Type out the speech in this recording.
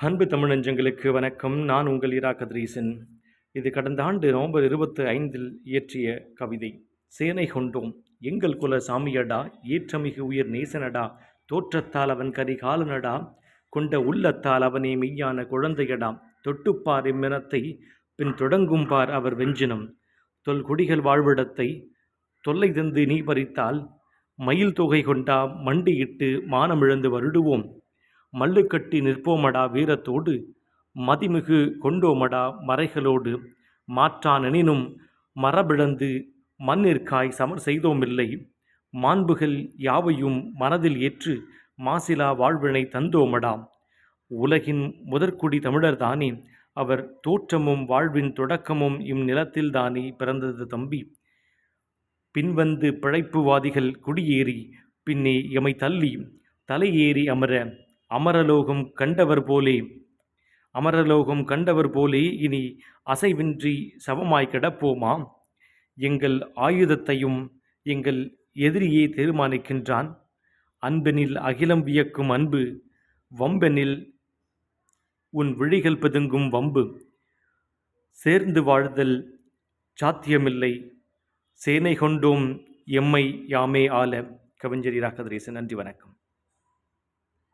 அன்பு தமிழஞ்சங்களுக்கு வணக்கம். நான் உங்கள் இரா கதிரீசன். இது கடந்த ஆண்டு நவம்பர் இருபத்தி ஐந்தில் இயற்றிய கவிதை சேனை கொண்டோம். எங்கள் குல சாமியடா ஏற்றமிகு உயிர் நேசனடா தோற்றத்தால் அவன் கரிகாலனடா கொண்ட உள்ளத்தால் அவனே மெய்யான குழந்தையடா தொட்டுப்பார் இம்மினத்தை பின் தொடங்கும் பார் அவர் வெஞ்சினம். தொல்குடிகள் வாழ்விடத்தை தொல்லை தந்து நீ பறித்தால் மயில் தொகை கொண்டா மண்டியிட்டு மானமிழந்து வருடுவோம். மல்லு கட்டி நிற்போமடா வீரத்தோடு மதிமிகு கொண்டோமடா மறைகளோடு. மாற்றானெனினும் மரபிழந்து மண்ணிற்காய் சமர் செய்தோமில்லை. மாண்புகள் யாவையும் மனதில் ஏற்று மாசிலா வாழ்வினை தந்தோமடா. உலகின் முதற்குடி தமிழர்தானே அவர் தோற்றமும் வாழ்வின் தொடக்கமும் இந்நிலத்தில்தானே பிறந்தது தம்பி. பின்வந்து பிழைப்புவாதிகள் குடியேறி பின்னே எமை தள்ளி தலையேறி அமர அமரலோகம் கண்டவர் போலே. அமரலோகம் கண்டவர் போலே இனி அசைவின்றி சவமாய் கிடப்போமா? எங்கள் ஆயுதத்தையும் எங்கள் எதிரியே தீர்மானிக்கின்றான். அன்பெனில் அகிலம் வியக்கும் அன்பு வம்பெனில் உன் விழிகள் பதுங்கும் வம்பு. சேர்ந்து வாழ்தல் சாத்தியமில்லை. சேனை கொண்டோம் எம்மை யாமே ஆல கவிஞர் ராக்கதரேசன் நன்றி வணக்கம்.